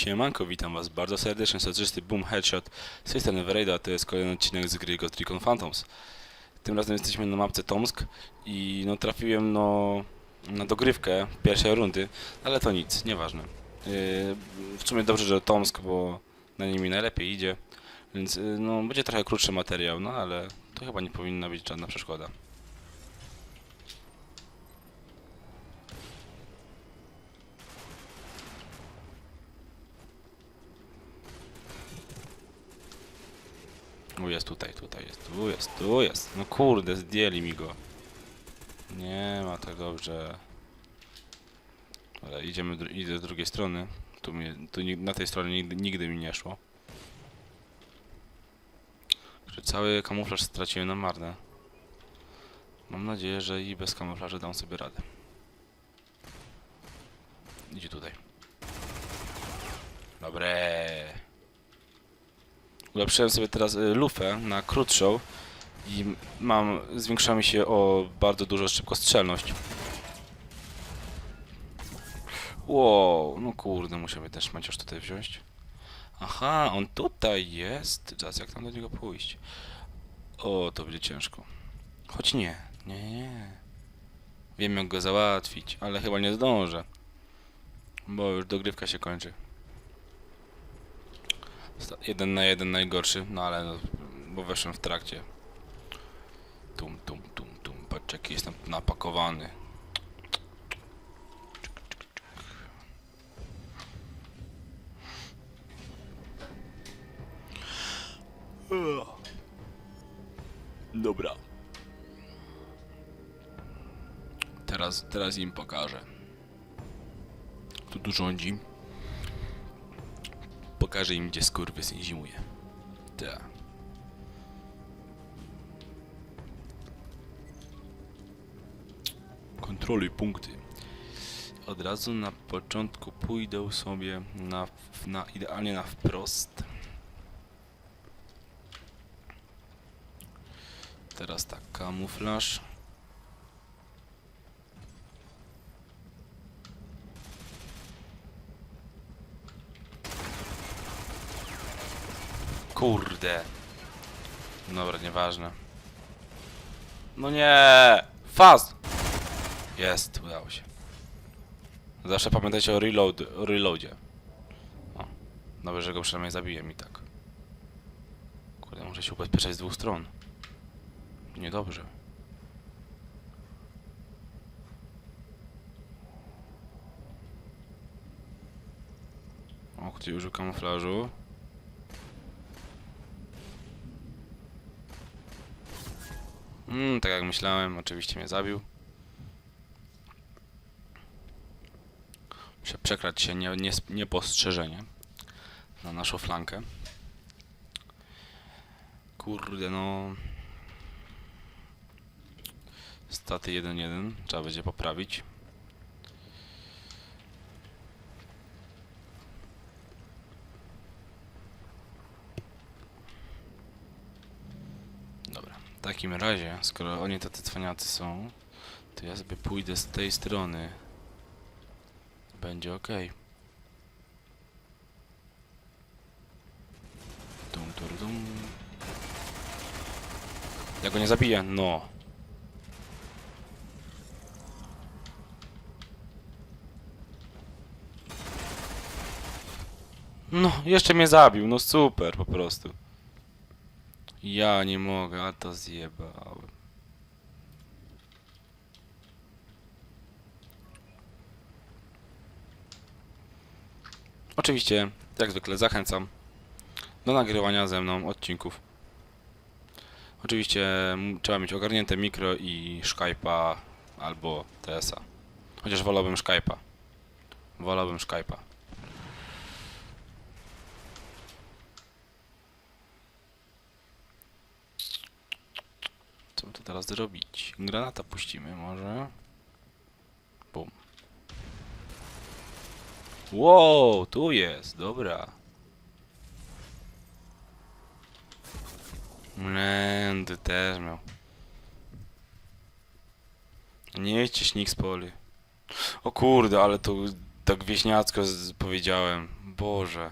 siemanko, witam was bardzo serdecznie, soczysty Boom Headshot z tej strony to jest kolejny odcinek z gry Ghost Recon Phantoms. Tym razem jesteśmy na mapce Tomsk i no trafiłem no na dogrywkę pierwszej rundy, ale to nic, nieważne. Yy, w sumie dobrze, że Tomsk, bo na nim mi najlepiej idzie, więc yy, no będzie trochę krótszy materiał, no ale to chyba nie powinna być żadna przeszkoda. O, jest tutaj, tutaj jest, tu jest, tu jest. No kurde, zdjęli mi go. Nie ma tak dobrze. Ale idziemy, idę z drugiej strony. Tu, mnie, tu na tej stronie nigdy, nigdy mi nie szło. Cały kamuflaż straciłem na marne. Mam nadzieję, że i bez kamuflażu dam sobie radę. Idzie tutaj. Dobre. Ulepszyłem sobie teraz y, lufę na krótszą i mam, zwiększa mi się o bardzo dużo szybkostrzelność. Wow, no kurde, musiałby też Maciusz tutaj wziąć. Aha, on tutaj jest. Zaraz, jak tam do niego pójść? O, to będzie ciężko. Choć nie, nie, nie. Wiem jak go załatwić, ale chyba nie zdążę. Bo już dogrywka się kończy. Jeden na jeden najgorszy, no ale no, bo weszłem w trakcie. Tum, tum, tum, tum. Patrz jaki jestem napakowany. Dobra. Teraz, teraz im pokażę. Kto tu rządzi? Pokażę im, gdzie skurwysyn zimuje. Tak. Kontroluj punkty. Od razu na początku pójdę sobie na, na idealnie na wprost. Teraz tak, kamuflaż. Kurde. Dobra, nieważne. No nie! Fast! Jest, udało się. Zawsze pamiętajcie o reload, reloadzie. O, dobrze, że go przynajmniej zabiłem i tak. Kurde, muszę się ubezpieczać z dwóch stron. Niedobrze. O, ktoś użył kamuflażu. Mm, tak jak myślałem, oczywiście mnie zabił. Muszę przekrać się nie, nie, niepostrzeżenie na naszą flankę. Kurde, no. Staty 1-1, trzeba będzie poprawić. Dobra, w takim razie, skoro oni tacy cwaniacy są, to ja sobie pójdę z tej strony. Będzie ok. Dum, dur, dum. Ja go nie zabiję, no. No, jeszcze mnie zabił, no super po prostu. Ja nie mogę, a to zjebałem. Oczywiście, jak zwykle zachęcam do nagrywania ze mną odcinków. Oczywiście trzeba mieć ogarnięte mikro i Skype'a albo TS-a. Chociaż wolałbym Skype'a. Wolałbym Skype'a. Tu teraz zrobić? Granata puścimy może. Bum. Wow, tu jest, dobra. Mędy też miał. Nie jedźcie śnik z poli. O kurde, ale to tak wieśniacko powiedziałem. Boże.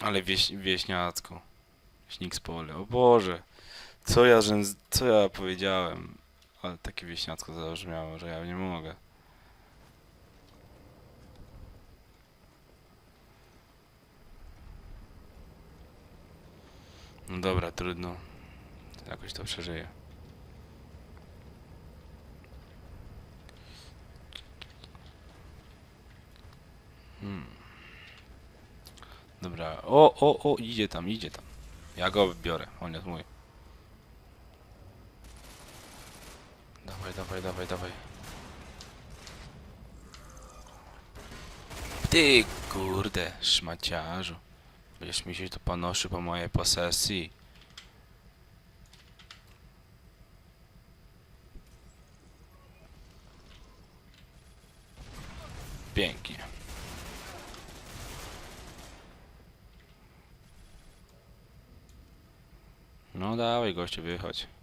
Ale wieś, wieśniacko. Śnik z pole. O Boże. Co ja, że, co ja powiedziałem? Ale takie wieśniacko zabrzmiało, że ja nie mogę. No dobra, trudno. Jakoś to przeżyję. Hmm. Dobra. O, o, o, idzie tam, idzie tam. Ja go biorę, on jest mój. Dawaj, dawaj, dawaj. Ty kurde, szmaciarzu. Będziesz mi się tu panoszy po mojej posesji. Pięknie. No dawaj gościu, wychodź.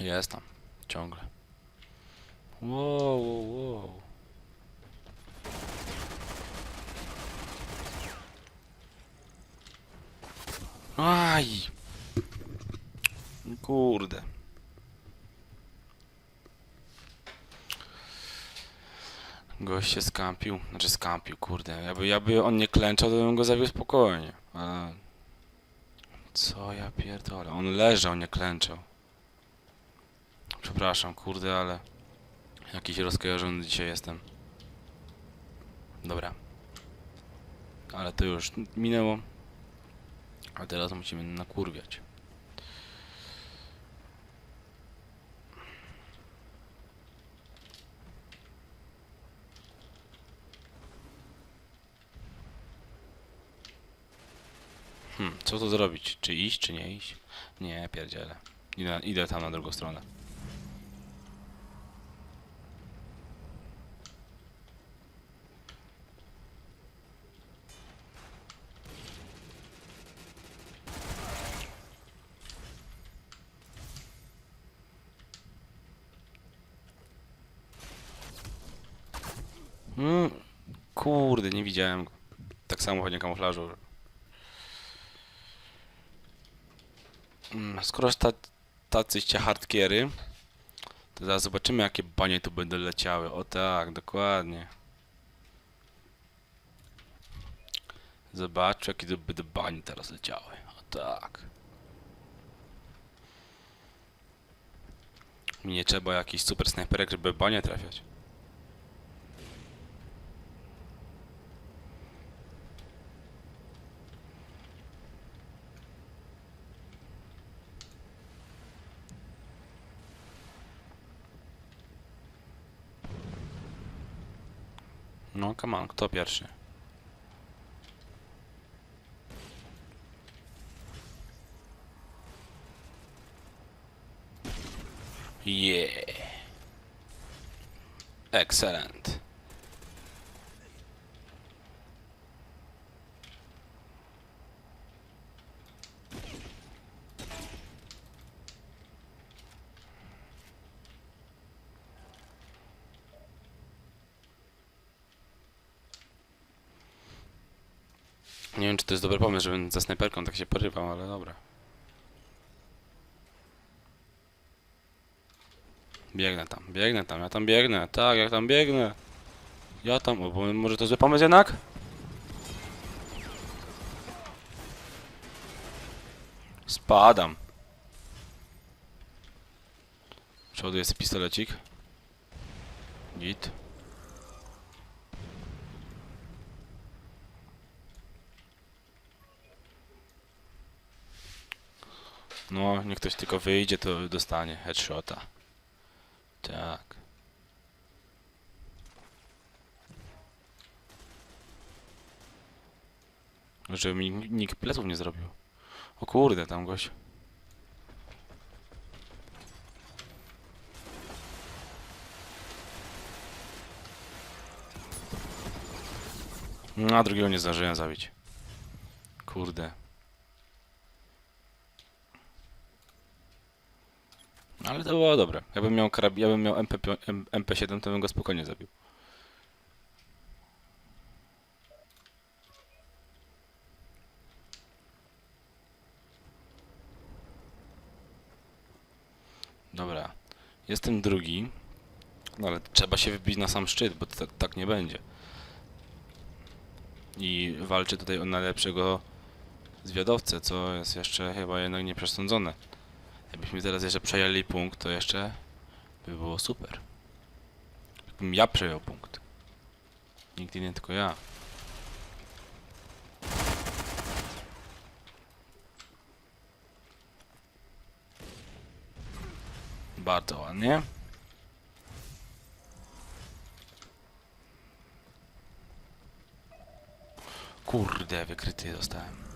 Jest tam, ciągle. Wow, wow, wow. Aj! Kurde. Gość się skampił, znaczy skampił, kurde. Jakby, jakby on nie klęczał, to bym go zabił spokojnie. Ale... Co ja pierdolę? On leżał, nie klęczał. Przepraszam, kurde, ale... Jakiś rozkojarzony dzisiaj jestem. Dobra. Ale to już minęło. A teraz musimy nakurwiać. Hmm, co tu zrobić? Czy iść, czy nie iść? Nie, pierdzielę. Idę, idę tam na drugą stronę. Mm, kurde, nie widziałem go. Tak samo chodnie kamuflażu. Mm, Skoro ta, tacyście hardkiery, to zaraz zobaczymy jakie banie tu będą leciały. O tak, dokładnie. Zobaczcie jakie tu będą banie teraz leciały. O tak. Nie trzeba jakiś super snajperek, żeby banie trafiać. No, come on, kto pierwszy? Yeah. Excellent. Nie wiem, czy to jest dobry pomysł, żebym za snajperką tak się porywał, ale dobra. Biegnę tam, biegnę tam, ja tam biegnę, tak, ja tam biegnę. Ja tam, bo może to zły pomysł jednak? Spadam. Przodu jest pistolecik. Git. No, niech ktoś tylko wyjdzie, to dostanie headshota. Tak. Żeby mi nikt pleców nie zrobił. O kurde, tam gość. No, a drugiego nie zdążyłem zabić. Kurde. Ale to było dobre. Jakbym miał, karab... ja bym miał MP... M- MP7, to bym go spokojnie zabił. Dobra. Jestem drugi. No ale trzeba się wybić na sam szczyt, bo tak, tak nie będzie. I walczy tutaj o najlepszego zwiadowcę, co jest jeszcze chyba jednak nieprzesądzone. Jakbyśmy teraz jeszcze przejęli punkt, to jeszcze by było super. Jakbym ja przejął punkt. Nikt inny, tylko ja. Bardzo ładnie. Kurde, wykryty zostałem.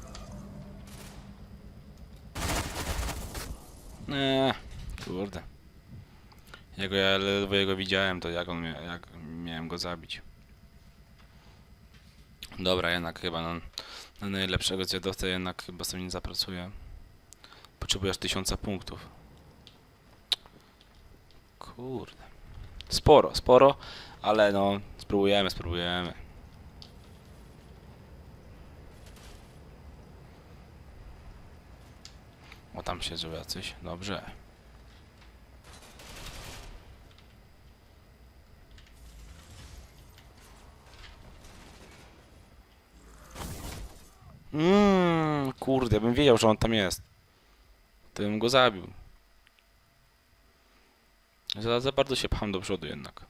Nie, kurde. Jego ja ledwo jego widziałem, to jak on mia jak miałem go zabić. Dobra, jednak chyba na, na najlepszego zwiadowcę jednak chyba sobie nie zapracuję. Potrzebujesz tysiąca punktów. Kurde. Sporo, sporo, ale no, spróbujemy, spróbujemy. O, tam siedzą jacyś. Dobrze. Mmm, kurde, bym wiedział, że on tam jest. To bym go zabił. Za, za bardzo się pcham do przodu jednak.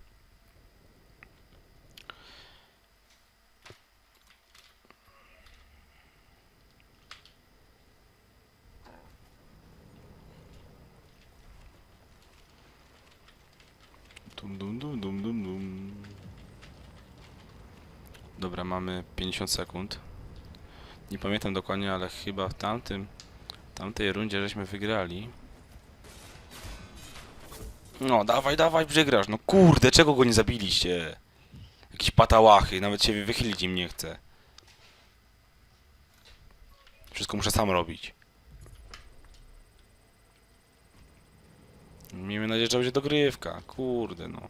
Dum, dum, dum, dum, dum, dum. Dobra, mamy 50 sekund. Nie pamiętam dokładnie, ale chyba w tamtym, tamtej rundzie żeśmy wygrali. No, dawaj, dawaj, przegrasz. No kurde, czego go nie zabiliście? Jakieś patałachy, nawet się wychylić im nie chce. Wszystko muszę sam robić. Miejmy nadzieję, że będzie dogrywka. Kurde, no.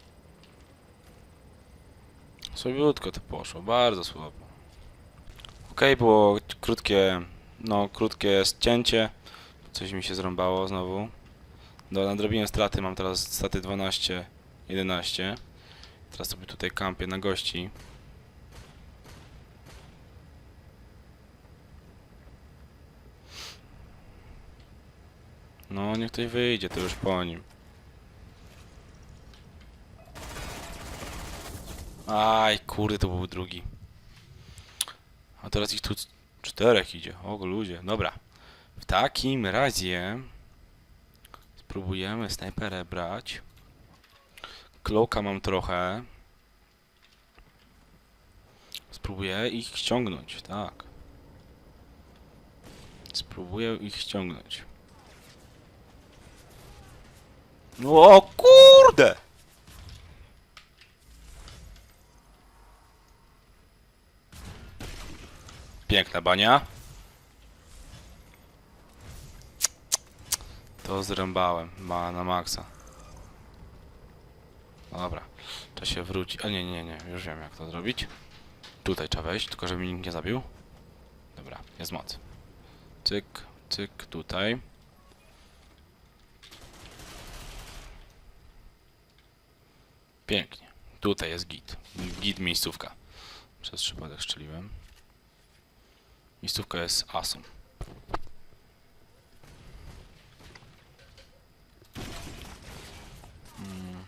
Słabiutko to poszło, bardzo słabo. Okej, było krótkie, no, krótkie cięcie. Coś mi się zrąbało znowu. Do, nadrobiłem straty, mam teraz straty 12, 11. Teraz sobie tutaj kampię na gości. No, niech ktoś wyjdzie, to już po nim. Aj, kurde, to był drugi. A teraz ich tu czterech idzie. O, ludzie. Dobra. W takim razie spróbujemy snajperę brać. Kloka mam trochę. Spróbuję ich ściągnąć, tak. Spróbuję ich ściągnąć. No kurde! Piękna bania. To zrębałem, ma na maksa. Dobra, to się wróci. A nie, nie, nie, już wiem jak to zrobić. Tutaj trzeba wejść, tylko żeby mnie nikt nie zabił. Dobra, jest moc. Cyk, cyk, tutaj. Pięknie. Tutaj jest git. Git miejscówka. Przez przypadek strzeliłem. Miejscówka jest asą. Mm.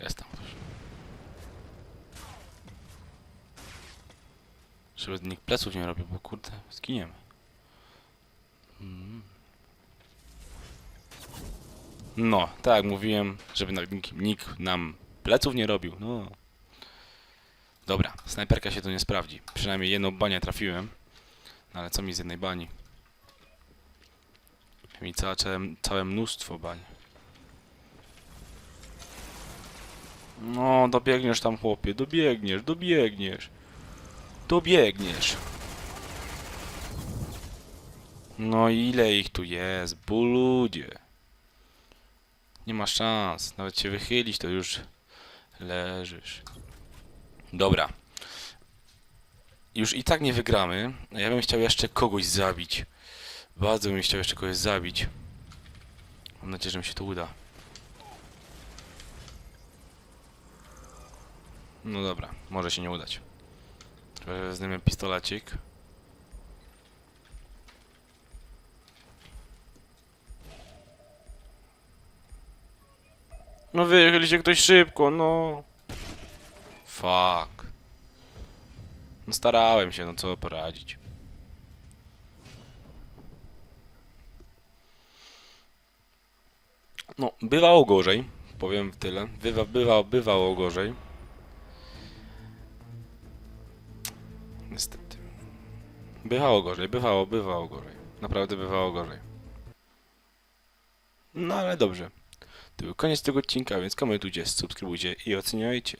Jest tam. Żeby nikt pleców nie robił, bo kurde, zginiemy. Mm. No, tak jak mówiłem, żeby nikt, nam pleców nie robił. No. Dobra, snajperka się tu nie sprawdzi. Przynajmniej jedną banię trafiłem. No ale co mi z jednej bani? Mi całe, całe mnóstwo bań. No, dobiegniesz tam chłopie, dobiegniesz, dobiegniesz. Dobiegniesz. No ile ich tu jest, bu ludzie. Nie ma szans, nawet się wychylić to już leżysz. Dobra. Już i tak nie wygramy. Ja bym chciał jeszcze kogoś zabić. Bardzo bym chciał jeszcze kogoś zabić. Mam nadzieję, że mi się to uda. No dobra, może się nie udać. Weźmiemy pistolecik. No wychyl się ktoś szybko, no. Fuck. No starałem się, no co poradzić. No, bywało gorzej, powiem tyle. Bywa, bywa, bywało gorzej. Niestety. Bywało gorzej, bywało, bywało gorzej. Naprawdę bywało gorzej. No ale dobrze. To był koniec tego odcinka, więc komentujcie, subskrybujcie i oceniajcie.